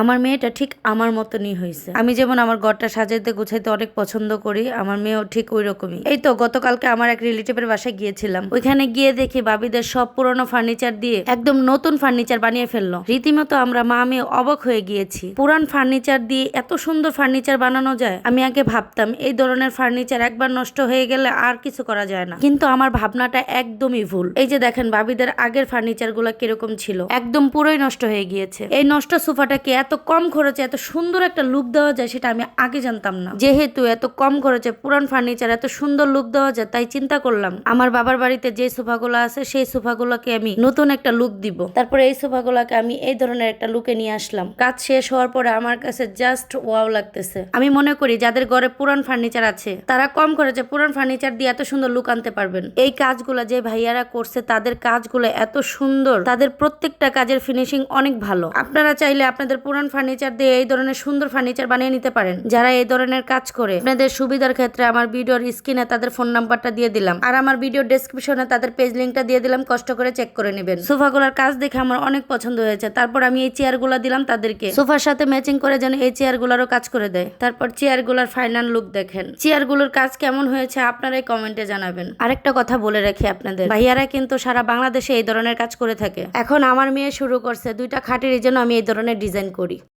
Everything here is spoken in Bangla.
আমার মেয়েটা ঠিক আমার মতনই হয়েছে। আমি যেমন আমার ঘরটা সাজাইতে গুছাইতে অনেক পছন্দ করি, আমার মেয়েও ঠিক ওই রকমই এই তো গতকালকে আমার এক রিলেটিভের বাসায় গিয়েছিলাম। ওইখানে গিয়ে দেখি বাবিদের সব পুরনো ফার্নিচার দিয়ে একদম নতুন ফার্নিচার বানিয়ে ফেলল। রীতিমতো আমরা মা আমি অবাক হয়ে গিয়েছি। পুরান ফার্নিচার দিয়ে এত সুন্দর ফার্নিচার বানানো যায়, আমি আগে ভাবতাম এই ধরনের ফার্নিচার একবার নষ্ট হয়ে গেলে আর কিছু করা যায় না। কিন্তু আমার ভাবনাটা একদমই ভুল। এই যে দেখেন বাবিদের আগের ফার্নিচারগুলো কীরকম ছিল, একদম পুরোই নষ্ট হয়ে গিয়েছে। এই নষ্ট সোফাটাকে এত কম খরচে এত সুন্দর একটা লুক দেওয়া যায় সেটা আমি আগে জানতাম না। যেহেতু এত কম খরচে পুরান ফার্নিচার এত সুন্দর লুক দেওয়া যায়, তাই চিন্তা করলাম আমার বাবার বাড়িতে যে সোফাগুলো আছে সেই সোফাগুলোকে আমি নতুন একটা লুক দিব। তারপরে এই সোফাগুলোকে আমি এই ধরনের একটা লুকে নিয়ে আসলাম। কাজ শেষ হওয়ার পরে আমার কাছে জাস্ট ওয়াও লাগতেছে। আমি মনে করি যাদের ঘরে পুরান ফার্নিচার আছে, তারা কম খরচে পুরান ফার্নিচার দিয়ে এত সুন্দর লুক আনতে পারবেন। এই কাজগুলো যে ভাইয়ারা করছে, তাদের কাজগুলো এত সুন্দর, তাদের প্রত্যেকটা কাজের ফিনিশিং অনেক ভালো। আপনারা চাইলে আপনাদের পুরান ফার্নিচার দিয়ে এই ধরনের সুন্দর ফার্নিচার বানিয়ে নিতে পারেন। যারা এই ধরনের কাজ করে, আপনাদের সুবিধার ক্ষেত্রে আমার ভিডিওর স্ক্রিনে তাদের ফোন নাম্বারটা দিয়ে দিলাম। আর আমার ভিডিও ডেসক্রিপশনে তাদের পেজ লিঙ্কটা দিয়ে দিলাম, কষ্ট করে চেক করে নেবেন। সোফাগুলোর কাজ দেখে আমার অনেক পছন্দ হয়েছে। তারপর আমি এই চেয়ারগুলো দিলাম তাদেরকে। সোফার সাথে ম্যাচিং করে যেন এই চেয়ারগুলোরও কাজ করে দেয়। তারপর চেয়ারগুলোর ফাইনাল লুক দেখেন। চেয়ারগুলোর কাজ কেমন হয়েছে আপনারাই কমেন্টে জানাবেন। আরেকটা কথা বলে রাখি আপনাদের। ভাইয়ারা কিন্তু সারা বাংলাদেশে এই ধরনের কাজ করে থাকে। এখন আমার মেয়ে শুরু করছে, দুইটা খাটের জন্য আমি এই ধরনের ডিজাইন করি।